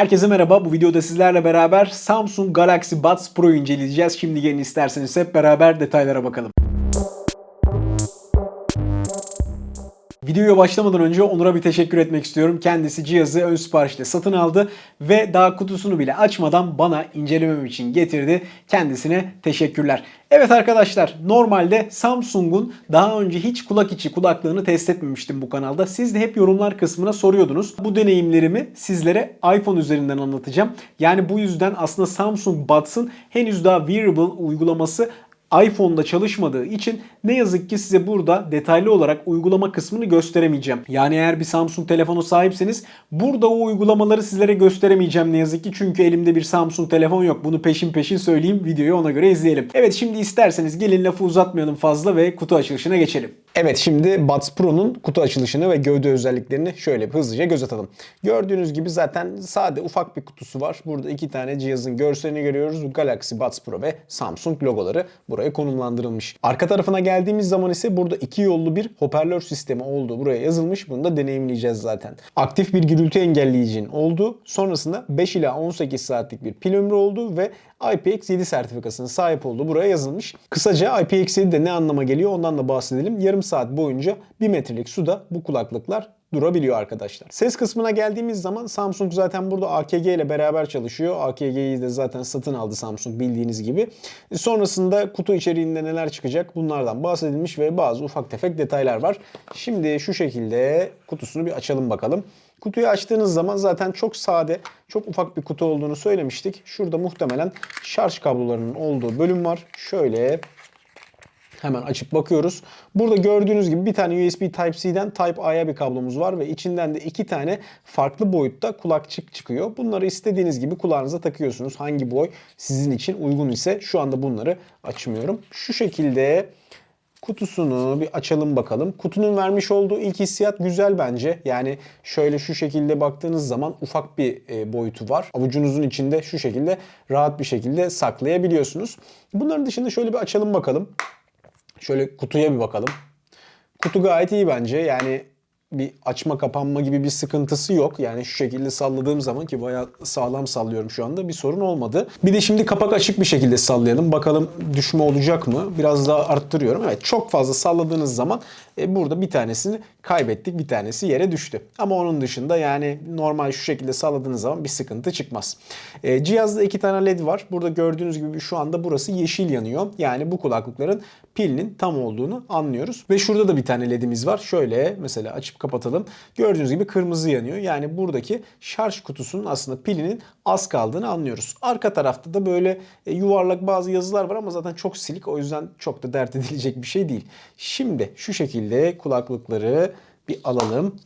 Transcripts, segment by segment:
Herkese merhaba. Bu videoda sizlerle beraber Samsung Galaxy Buds Pro'yu inceleyeceğiz. Şimdi gelin isterseniz hep beraber detaylara bakalım. Videoya başlamadan önce Onur'a bir teşekkür etmek istiyorum. Kendisi cihazı ön siparişle satın aldı ve daha kutusunu bile açmadan bana incelemem için getirdi. Kendisine teşekkürler. Evet arkadaşlar normalde Samsung'un daha önce hiç kulak içi kulaklığını test etmemiştim bu kanalda. Siz de hep yorumlar kısmına soruyordunuz. Bu deneyimlerimi sizlere iPhone üzerinden anlatacağım. Yani bu yüzden aslında Samsung Buds'ın henüz daha wearable uygulaması iPhone'da çalışmadığı için ne yazık ki size burada detaylı olarak uygulama kısmını gösteremeyeceğim. Yani eğer bir Samsung telefonu sahipseniz burada o uygulamaları sizlere gösteremeyeceğim ne yazık ki. Çünkü elimde bir Samsung telefon yok. Bunu peşin peşin söyleyeyim. Videoyu ona göre izleyelim. Evet şimdi isterseniz gelin lafı uzatmayalım fazla ve kutu açılışına geçelim. Evet şimdi Buds Pro'nun kutu açılışını ve gövde özelliklerini şöyle bir hızlıca göz atalım. Gördüğünüz gibi zaten sade ufak bir kutusu var. Burada iki tane cihazın görselini görüyoruz. Galaxy Buds Pro ve Samsung logoları buraya konumlandırılmış. Arka tarafına geldiğimiz zaman ise burada iki yollu bir hoparlör sistemi olduğu buraya yazılmış. Bunu da deneyimleyeceğiz zaten. Aktif bir gürültü engelleyicinin olduğu, sonrasında 5 ila 18 saatlik bir pil ömrü olduğu ve IPX7 sertifikasına sahip olduğu buraya yazılmış. Kısaca IPX7 de ne anlama geliyor ondan da bahsedelim. Yarım saat boyunca 1 metrelik suda bu kulaklıklar durabiliyor arkadaşlar. Ses kısmına geldiğimiz zaman Samsung zaten burada AKG ile beraber çalışıyor. AKG'yi de zaten satın aldı Samsung bildiğiniz gibi. Sonrasında kutu içeriğinde neler çıkacak bunlardan bahsedilmiş ve bazı ufak tefek detaylar var. Şimdi şu şekilde kutusunu bir açalım bakalım. Kutuyu açtığınız zaman zaten çok sade, çok ufak bir kutu olduğunu söylemiştik. Şurada muhtemelen şarj kablolarının olduğu bölüm var. Şöyle Hemen açıp bakıyoruz. Burada gördüğünüz gibi bir tane USB Type-C'den Type-A'ya bir kablomuz var ve içinden de iki tane farklı boyutta kulakçık çıkıyor. Bunları istediğiniz gibi kulağınıza takıyorsunuz. Hangi boy sizin için uygun ise şu anda bunları açmıyorum. Şu şekilde kutusunu bir açalım bakalım. Kutunun vermiş olduğu ilk hissiyat güzel bence. Yani şöyle şu şekilde baktığınız zaman ufak bir e, boyutu var. Avucunuzun içinde şu şekilde rahat bir şekilde saklayabiliyorsunuz. Bunların dışında şöyle bir açalım bakalım. Şöyle kutuya bir bakalım. Kutu gayet iyi bence. Yani bir açma kapanma gibi bir sıkıntısı yok. Yani şu şekilde salladığım zaman ki bayağı sağlam sallıyorum şu anda bir sorun olmadı. Bir de şimdi kapak açık bir şekilde sallayalım. Bakalım düşme olacak mı? Biraz daha arttırıyorum. Evet çok fazla salladığınız zaman e, burada bir tanesini kaybettik. Bir tanesi yere düştü. Ama onun dışında yani normal şu şekilde salladığınız zaman bir sıkıntı çıkmaz. E, cihazda iki tane led var. Burada gördüğünüz gibi şu anda burası yeşil yanıyor. Yani bu kulaklıkların pilinin tam olduğunu anlıyoruz. Ve şurada da bir tane ledimiz var. Şöyle mesela açıp kapatalım. Gördüğünüz gibi kırmızı yanıyor. Yani buradaki şarj kutusunun aslında pilinin az kaldığını anlıyoruz. Arka tarafta da böyle e, yuvarlak bazı yazılar var ama zaten çok silik. O yüzden çok da dert edilecek bir şey değil. Şimdi şu şekilde kulaklıkları bir alalım.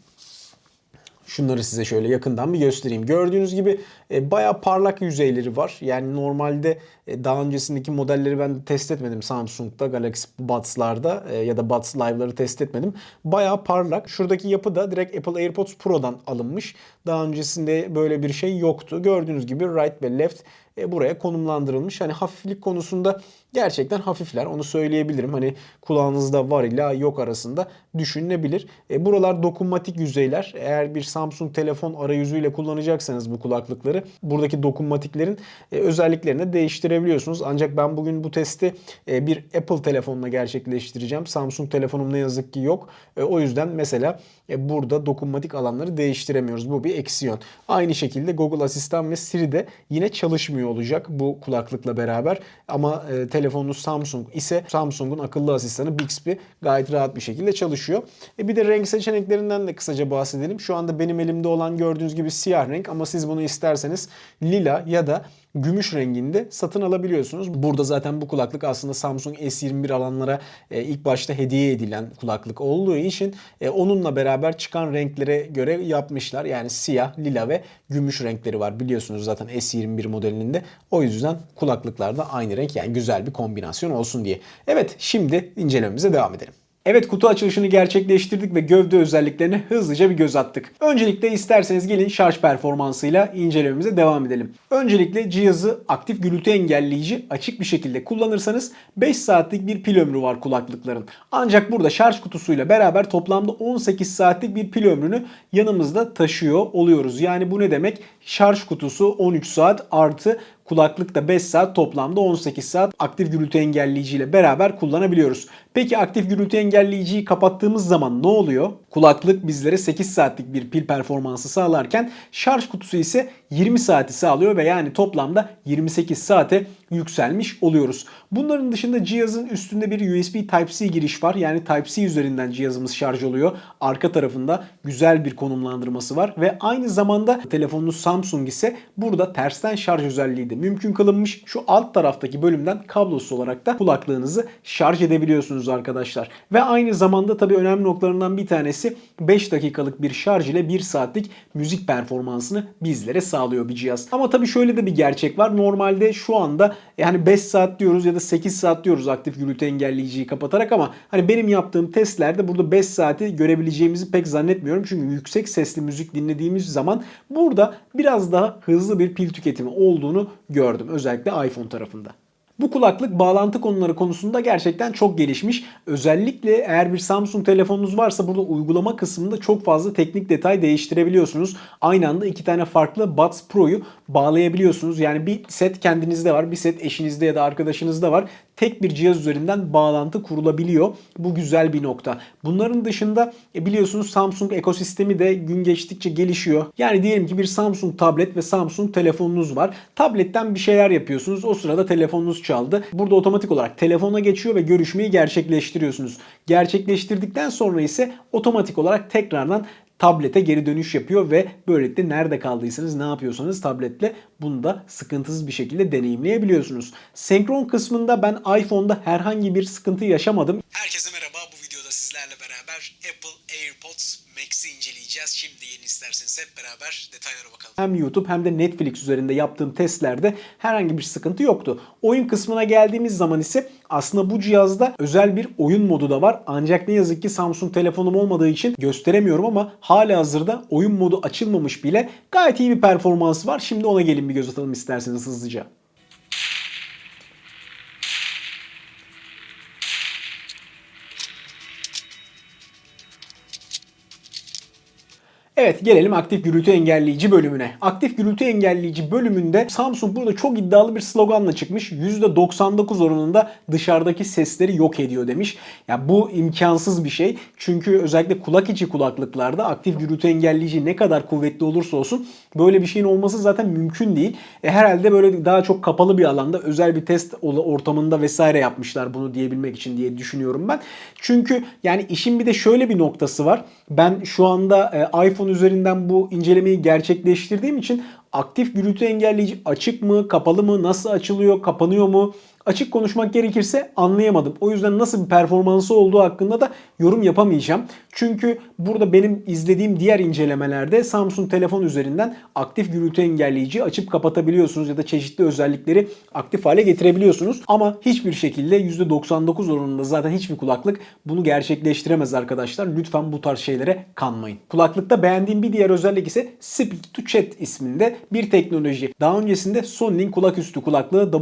Şunları size şöyle yakından bir göstereyim. Gördüğünüz gibi e, bayağı parlak yüzeyleri var. Yani normalde e, daha öncesindeki modelleri ben test etmedim Samsung'da, Galaxy Buds'larda e, ya da Buds Live'ları test etmedim. Bayağı parlak. Şuradaki yapı da direkt Apple AirPods Pro'dan alınmış. Daha öncesinde böyle bir şey yoktu. Gördüğünüz gibi right ve left e, buraya konumlandırılmış. Hani hafiflik konusunda gerçekten hafifler. Onu söyleyebilirim. Hani kulağınızda var ile yok arasında düşünülebilir. E, buralar dokunmatik yüzeyler. Eğer bir Samsung telefon arayüzüyle kullanacaksanız bu kulaklıkları buradaki dokunmatiklerin e, özelliklerini değiştirebiliyorsunuz. Ancak ben bugün bu testi e, bir Apple telefonla gerçekleştireceğim. Samsung telefonum ne yazık ki yok. O yüzden mesela burada dokunmatik alanları değiştiremiyoruz. Bu bir eksi yön. Aynı şekilde Google Asistan ve Siri de yine çalışmıyor olacak bu kulaklıkla beraber. Ama e, telefonunuz Samsung ise Samsung'un akıllı asistanı Bixby gayet rahat bir şekilde çalışıyor. E, bir de renk seçeneklerinden de kısaca bahsedelim. Şu anda benim elimde olan gördüğünüz gibi siyah renk ama siz bunu isterseniz lila ya da gümüş renginde satın alabiliyorsunuz. Burada zaten bu kulaklık aslında Samsung S21 alanlara e, ilk başta hediye edilen kulaklık olduğu için e, onunla beraber çıkan renklere göre yapmışlar. Yani siyah, lila ve gümüş renkleri var biliyorsunuz zaten S21 modelinin de. O yüzden kulaklıklarda aynı renk yani güzel bir kombinasyon olsun diye. Evet şimdi incelememize devam edelim. Evet kutu açılışını gerçekleştirdik ve gövde özelliklerine hızlıca bir göz attık. Öncelikle isterseniz gelin şarj performansıyla incelememize devam edelim. Öncelikle cihazı aktif gürültü engelleyici açık bir şekilde kullanırsanız 5 saatlik bir pil ömrü var kulaklıkların. Ancak burada şarj kutusuyla beraber toplamda 18 saatlik bir pil ömrünü yanımızda taşıyor oluyoruz. Yani bu ne demek? Şarj kutusu 13 saat artı kulaklıkta 5 saat toplamda 18 saat aktif gürültü engelleyici ile beraber kullanabiliyoruz. Peki aktif gürültü engelleyiciyi kapattığımız zaman ne oluyor? Kulaklık bizlere 8 saatlik bir pil performansı sağlarken şarj kutusu ise 20 saati sağlıyor ve yani toplamda 28 saate yükselmiş oluyoruz. Bunların dışında cihazın üstünde bir USB Type-C giriş var. Yani Type-C üzerinden cihazımız şarj oluyor. Arka tarafında güzel bir konumlandırması var ve aynı zamanda telefonunuz Samsung ise burada tersten şarj özelliği de mümkün kılınmış. Şu alt taraftaki bölümden kablosuz olarak da kulaklığınızı şarj edebiliyorsunuz arkadaşlar. Ve aynı zamanda tabii önemli noktalarından bir tanesi 5 dakikalık bir şarj ile 1 saatlik müzik performansını bizlere sağlıyor bir cihaz. Ama tabii şöyle de bir gerçek var. Normalde şu anda yani 5 saat diyoruz ya da 8 saat diyoruz aktif gürültü engelleyiciyi kapatarak ama hani benim yaptığım testlerde burada 5 saati görebileceğimizi pek zannetmiyorum. Çünkü yüksek sesli müzik dinlediğimiz zaman burada biraz daha hızlı bir pil tüketimi olduğunu gördüm. Özellikle iPhone tarafında. Bu kulaklık bağlantı konuları konusunda gerçekten çok gelişmiş. Özellikle eğer bir Samsung telefonunuz varsa burada uygulama kısmında çok fazla teknik detay değiştirebiliyorsunuz. Aynı anda iki tane farklı Buds Pro'yu bağlayabiliyorsunuz. Yani bir set kendinizde var, bir set eşinizde ya da arkadaşınızda var. Tek bir cihaz üzerinden bağlantı kurulabiliyor. Bu güzel bir nokta. Bunların dışında e, biliyorsunuz Samsung ekosistemi de gün geçtikçe gelişiyor. Yani diyelim ki bir Samsung tablet ve Samsung telefonunuz var. Tabletten bir şeyler yapıyorsunuz. O sırada telefonunuz çaldı. Burada otomatik olarak telefona geçiyor ve görüşmeyi gerçekleştiriyorsunuz. Gerçekleştirdikten sonra ise otomatik olarak tekrardan tablete geri dönüş yapıyor ve böylelikle nerede kaldıysanız ne yapıyorsanız tabletle bunu da sıkıntısız bir şekilde deneyimleyebiliyorsunuz. Senkron kısmında ben iPhone'da herhangi bir sıkıntı yaşamadım. Herkese merhaba. Bu sizlerle beraber Apple AirPods Max'i inceleyeceğiz. Şimdi yeni isterseniz hep beraber detaylara bakalım. Hem YouTube hem de Netflix üzerinde yaptığım testlerde herhangi bir sıkıntı yoktu. Oyun kısmına geldiğimiz zaman ise aslında bu cihazda özel bir oyun modu da var. Ancak ne yazık ki Samsung telefonum olmadığı için gösteremiyorum ama hala hazırda oyun modu açılmamış bile gayet iyi bir performansı var. Şimdi ona gelin bir göz atalım isterseniz hızlıca. Evet gelelim aktif gürültü engelleyici bölümüne. Aktif gürültü engelleyici bölümünde Samsung burada çok iddialı bir sloganla çıkmış. %99 oranında dışarıdaki sesleri yok ediyor demiş. Ya bu imkansız bir şey. Çünkü özellikle kulak içi kulaklıklarda aktif gürültü engelleyici ne kadar kuvvetli olursa olsun böyle bir şeyin olması zaten mümkün değil. E, herhalde böyle daha çok kapalı bir alanda özel bir test ortamında vesaire yapmışlar bunu diyebilmek için diye düşünüyorum ben. Çünkü yani işin bir de şöyle bir noktası var. Ben şu anda e, iPhone üzerinden bu incelemeyi gerçekleştirdiğim için aktif gürültü engelleyici açık mı, kapalı mı, nasıl açılıyor, kapanıyor mu? Açık konuşmak gerekirse anlayamadım. O yüzden nasıl bir performansı olduğu hakkında da yorum yapamayacağım. Çünkü burada benim izlediğim diğer incelemelerde Samsung telefon üzerinden aktif gürültü engelleyici açıp kapatabiliyorsunuz ya da çeşitli özellikleri aktif hale getirebiliyorsunuz. Ama hiçbir şekilde %99 oranında zaten hiçbir kulaklık bunu gerçekleştiremez arkadaşlar. Lütfen bu tarz şeylere kanmayın. Kulaklıkta beğendiğim bir diğer özellik ise Speak to Chat isminde bir teknoloji. Daha öncesinde Sony'nin kulaküstü kulaklığı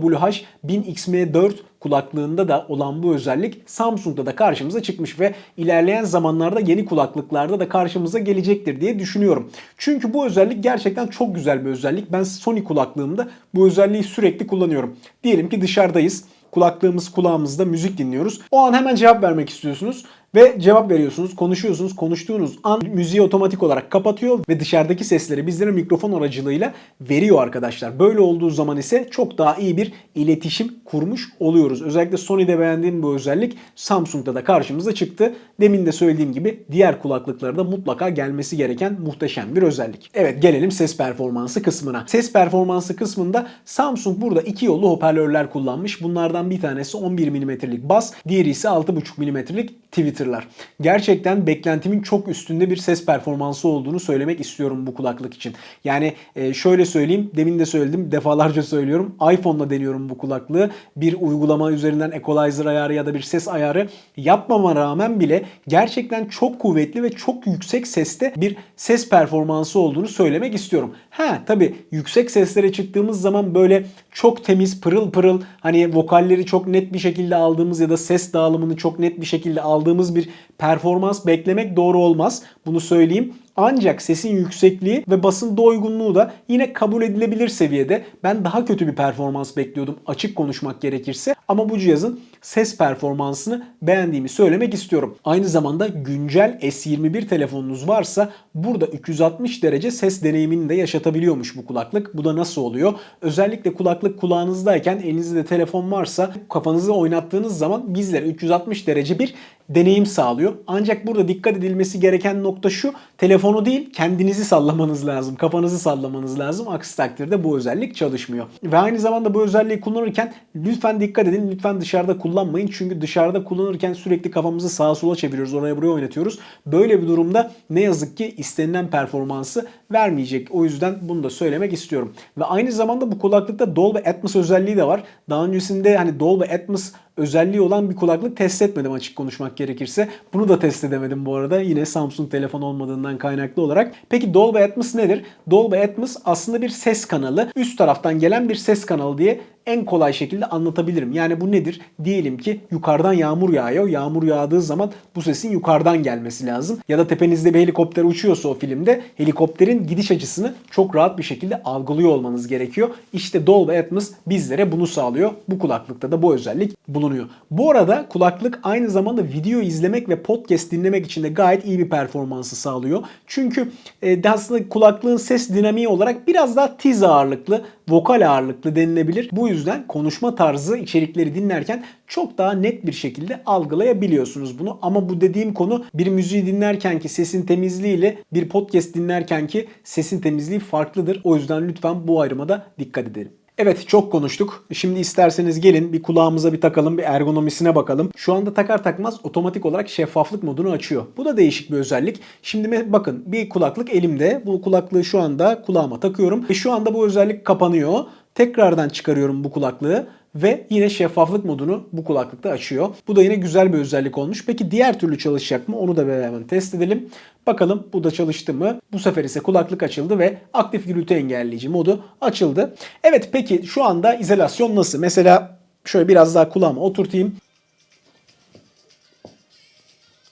WH-1000XM4 kulaklığında da olan bu özellik Samsung'da da karşımıza çıkmış ve ilerleyen zamanlarda yeni kulaklıklarda da karşımıza gelecektir diye düşünüyorum. Çünkü bu özellik gerçekten çok güzel bir özellik. Ben Sony kulaklığımda bu özelliği sürekli kullanıyorum. Diyelim ki dışarıdayız. Kulaklığımız kulağımızda müzik dinliyoruz. O an hemen cevap vermek istiyorsunuz. Ve cevap veriyorsunuz, konuşuyorsunuz. Konuştuğunuz an müziği otomatik olarak kapatıyor ve dışarıdaki sesleri bizlere mikrofon aracılığıyla veriyor arkadaşlar. Böyle olduğu zaman ise çok daha iyi bir iletişim kurmuş oluyoruz. Özellikle Sony'de beğendiğim bu özellik Samsung'da da karşımıza çıktı. Demin de söylediğim gibi diğer kulaklıklarda mutlaka gelmesi gereken muhteşem bir özellik. Evet gelelim ses performansı kısmına. Ses performansı kısmında Samsung burada iki yollu hoparlörler kullanmış. Bunlardan bir tanesi 11 mm'lik bas, diğeri ise 6,5 mm'lik Twitter speakerlar. Gerçekten beklentimin çok üstünde bir ses performansı olduğunu söylemek istiyorum bu kulaklık için. Yani e, şöyle söyleyeyim, demin de söyledim, defalarca söylüyorum. iPhone'la deniyorum bu kulaklığı. Bir uygulama üzerinden equalizer ayarı ya da bir ses ayarı yapmama rağmen bile gerçekten çok kuvvetli ve çok yüksek seste bir ses performansı olduğunu söylemek istiyorum. Ha tabii yüksek seslere çıktığımız zaman böyle çok temiz, pırıl pırıl hani vokalleri çok net bir şekilde aldığımız ya da ses dağılımını çok net bir şekilde aldığımız bir performans beklemek doğru olmaz. Bunu söyleyeyim. Ancak sesin yüksekliği ve basın doygunluğu da yine kabul edilebilir seviyede. Ben daha kötü bir performans bekliyordum açık konuşmak gerekirse. Ama bu cihazın ses performansını beğendiğimi söylemek istiyorum. Aynı zamanda güncel S21 telefonunuz varsa burada 360 derece ses deneyimini de yaşatabiliyormuş bu kulaklık. Bu da nasıl oluyor? Özellikle kulaklık kulağınızdayken elinizde telefon varsa kafanızı oynattığınız zaman bizlere 360 derece bir deneyim sağlıyor. Ancak burada dikkat edilmesi gereken nokta şu. Telefonu değil kendinizi sallamanız lazım. Kafanızı sallamanız lazım. Aksi takdirde bu özellik çalışmıyor. Ve aynı zamanda bu özelliği kullanırken lütfen dikkat edin. Lütfen dışarıda kullanmayın. Çünkü dışarıda kullanırken sürekli kafamızı sağa sola çeviriyoruz. Oraya buraya oynatıyoruz. Böyle bir durumda ne yazık ki istenilen performansı vermeyecek. O yüzden bunu da söylemek istiyorum. Ve aynı zamanda bu kulaklıkta Dolby Atmos özelliği de var. Daha öncesinde hani Dolby Atmos özelliği olan bir kulaklık test etmedim açık konuşmak gerekirse. Bunu da test edemedim bu arada. Yine Samsung telefon olmadığından kaynaklı olarak. Peki Dolby Atmos nedir? Dolby Atmos aslında bir ses kanalı. Üst taraftan gelen bir ses kanalı diye en kolay şekilde anlatabilirim. Yani bu nedir? Diyelim ki yukarıdan yağmur yağıyor. Yağmur yağdığı zaman bu sesin yukarıdan gelmesi lazım. Ya da tepenizde bir helikopter uçuyorsa o filmde helikopterin gidiş açısını çok rahat bir şekilde algılıyor olmanız gerekiyor. İşte Dolby Atmos bizlere bunu sağlıyor. Bu kulaklıkta da bu özellik bulunuyor. Bu arada kulaklık aynı zamanda video izlemek ve podcast dinlemek için de gayet iyi bir performansı sağlıyor. Çünkü e, aslında kulaklığın ses dinamiği olarak biraz daha tiz ağırlıklı, vokal ağırlıklı denilebilir. Bu yüzden konuşma tarzı içerikleri dinlerken çok daha net bir şekilde algılayabiliyorsunuz bunu. Ama bu dediğim konu bir müziği dinlerken ki sesin temizliği ile bir podcast dinlerken ki sesin temizliği farklıdır. O yüzden lütfen bu ayrıma da dikkat edelim. Evet çok konuştuk. Şimdi isterseniz gelin bir kulağımıza bir takalım, bir ergonomisine bakalım. Şu anda takar takmaz otomatik olarak şeffaflık modunu açıyor. Bu da değişik bir özellik. Şimdi bakın bir kulaklık elimde. Bu kulaklığı şu anda kulağıma takıyorum. Ve şu anda bu özellik kapanıyor. Tekrardan çıkarıyorum bu kulaklığı ve yine şeffaflık modunu bu kulaklıkta açıyor. Bu da yine güzel bir özellik olmuş. Peki diğer türlü çalışacak mı? Onu da beraber test edelim. Bakalım bu da çalıştı mı? Bu sefer ise kulaklık açıldı ve aktif gürültü engelleyici modu açıldı. Evet peki şu anda izolasyon nasıl? Mesela şöyle biraz daha kulağıma oturtayım.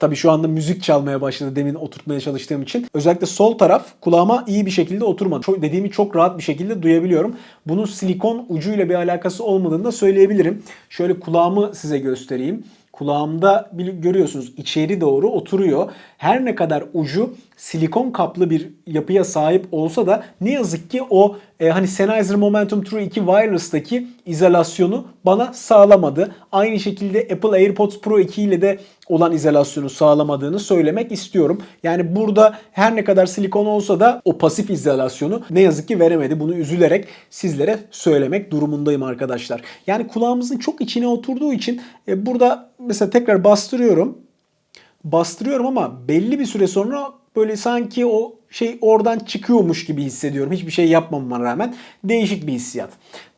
Tabii şu anda müzik çalmaya başladı demin oturtmaya çalıştığım için. Özellikle sol taraf kulağıma iyi bir şekilde oturmadı. Çok, dediğimi çok rahat bir şekilde duyabiliyorum. Bunun silikon ucuyla bir alakası olmadığını da söyleyebilirim. Şöyle kulağımı size göstereyim. Kulağımda görüyorsunuz içeri doğru oturuyor. Her ne kadar ucu silikon kaplı bir yapıya sahip olsa da ne yazık ki o e, hani Sennheiser Momentum True 2 Wireless'taki izolasyonu bana sağlamadı. Aynı şekilde Apple AirPods Pro 2 ile de olan izolasyonu sağlamadığını söylemek istiyorum. Yani burada her ne kadar silikon olsa da o pasif izolasyonu ne yazık ki veremedi. Bunu üzülerek sizlere söylemek durumundayım arkadaşlar. Yani kulağımızın çok içine oturduğu için e, burada mesela tekrar bastırıyorum. Bastırıyorum ama belli bir süre sonra böyle sanki o şey oradan çıkıyormuş gibi hissediyorum. Hiçbir şey yapmamama rağmen değişik bir hissiyat.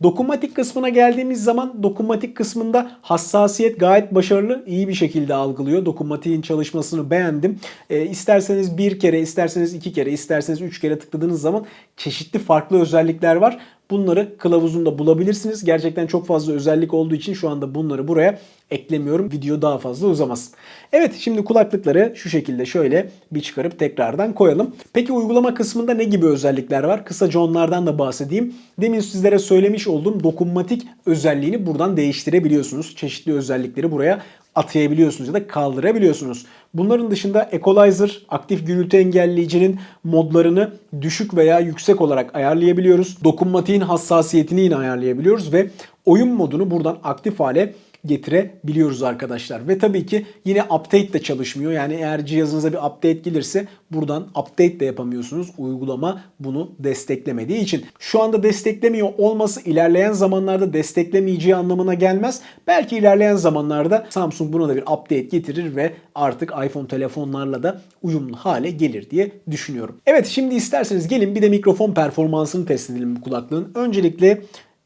Dokunmatik kısmına geldiğimiz zaman dokunmatik kısmında hassasiyet gayet başarılı. iyi bir şekilde algılıyor. Dokunmatiğin çalışmasını beğendim. E, isterseniz bir kere, isterseniz iki kere, isterseniz üç kere tıkladığınız zaman çeşitli farklı özellikler var. Bunları kılavuzunda bulabilirsiniz. Gerçekten çok fazla özellik olduğu için şu anda bunları buraya eklemiyorum. Video daha fazla uzamasın. Evet şimdi kulaklıkları şu şekilde şöyle bir çıkarıp tekrardan koyalım. Peki uygulama kısmında ne gibi özellikler var? Kısaca onlardan da bahsedeyim. Demin sizlere söylemiş olduğum dokunmatik özelliğini buradan değiştirebiliyorsunuz. Çeşitli özellikleri buraya atayabiliyorsunuz ya da kaldırabiliyorsunuz. Bunların dışında equalizer, aktif gürültü engelleyicinin modlarını düşük veya yüksek olarak ayarlayabiliyoruz. Dokunmatiğin hassasiyetini yine ayarlayabiliyoruz ve oyun modunu buradan aktif hale getirebiliyoruz arkadaşlar. Ve tabii ki yine update de çalışmıyor. Yani eğer cihazınıza bir update gelirse buradan update de yapamıyorsunuz. Uygulama bunu desteklemediği için. Şu anda desteklemiyor olması ilerleyen zamanlarda desteklemeyeceği anlamına gelmez. Belki ilerleyen zamanlarda Samsung buna da bir update getirir ve artık iPhone telefonlarla da uyumlu hale gelir diye düşünüyorum. Evet şimdi isterseniz gelin bir de mikrofon performansını test edelim bu kulaklığın. Öncelikle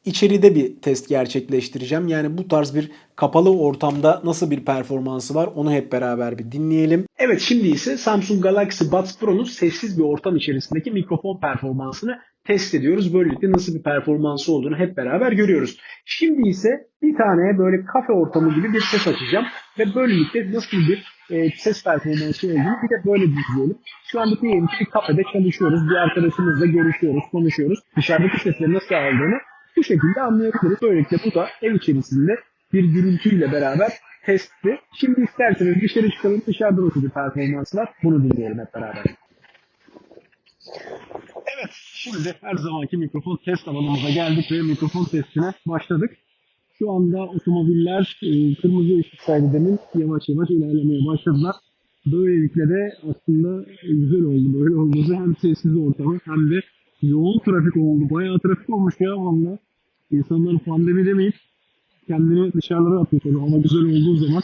içeride bir test gerçekleştireceğim. Yani bu tarz bir kapalı ortamda nasıl bir performansı var onu hep beraber bir dinleyelim. Evet şimdi ise Samsung Galaxy Buds Pro'nun sessiz bir ortam içerisindeki mikrofon performansını test ediyoruz. Böylelikle nasıl bir performansı olduğunu hep beraber görüyoruz. Şimdi ise bir tane böyle kafe ortamı gibi bir ses açacağım ve böylelikle nasıl bir e, ses performansı olduğunu bir de böyle izleyelim. Şu anda diyelim ki bir kafede çalışıyoruz. Bir arkadaşımızla görüşüyoruz, konuşuyoruz. Dışarıdaki sesleri nasıl aldığını bu şekilde anlayabiliriz. Böylelikle bu da ev içerisinde bir gürültüyle beraber testti. Şimdi isterseniz dışarı çıkalım. Dışarıda nasıl bir performans var? Bunu dinleyelim hep beraber. Evet, şimdi her zamanki mikrofon test alanımıza geldik ve mikrofon testine başladık. Şu anda otomobiller e, kırmızı ışık sayıdemin yavaş yavaş ilerlemeye başladılar. Böylelikle de aslında güzel oldu. Böyle olması hem sessiz ortamı hem de yoğun trafik oldu. Bayağı trafik olmuş ya valla. İnsanlar pandemi demeyip kendini dışarılara atıyor tabii. Hava güzel olduğu zaman.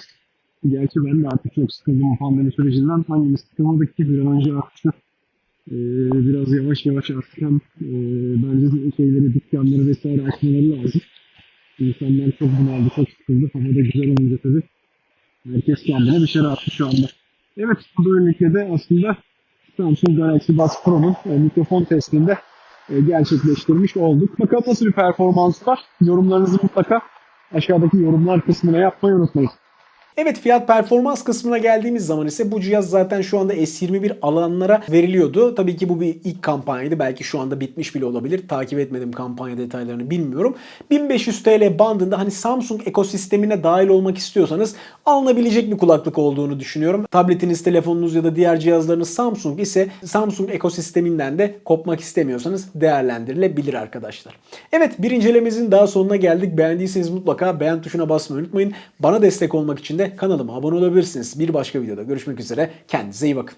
Gerçi ben de artık çok sıkıldım pandemi sürecinden. Hangimiz sıkılmadık ki bir an önce artık ee, biraz yavaş yavaş artık hem e, bence şeyleri, dükkanları vesaire açmaları lazım. İnsanlar çok bunaldı, çok sıkıldı. Hava da güzel olunca tabii. Herkes kendini dışarı attı şu anda. Evet, böylelikle de aslında Samsung Galaxy Buds Pro'nun e, mikrofon testinde gerçekleştirmiş olduk. Bakalım nasıl bir performans var. Yorumlarınızı mutlaka aşağıdaki yorumlar kısmına yapmayı unutmayın. Evet fiyat performans kısmına geldiğimiz zaman ise bu cihaz zaten şu anda S21 alanlara veriliyordu. Tabii ki bu bir ilk kampanyaydı. Belki şu anda bitmiş bile olabilir. Takip etmedim kampanya detaylarını bilmiyorum. 1500 TL bandında hani Samsung ekosistemine dahil olmak istiyorsanız alınabilecek bir kulaklık olduğunu düşünüyorum. Tabletiniz, telefonunuz ya da diğer cihazlarınız Samsung ise Samsung ekosisteminden de kopmak istemiyorsanız değerlendirilebilir arkadaşlar. Evet bir incelememizin daha sonuna geldik. Beğendiyseniz mutlaka beğen tuşuna basmayı unutmayın. Bana destek olmak için kanalıma abone olabilirsiniz. Bir başka videoda görüşmek üzere. Kendinize iyi bakın.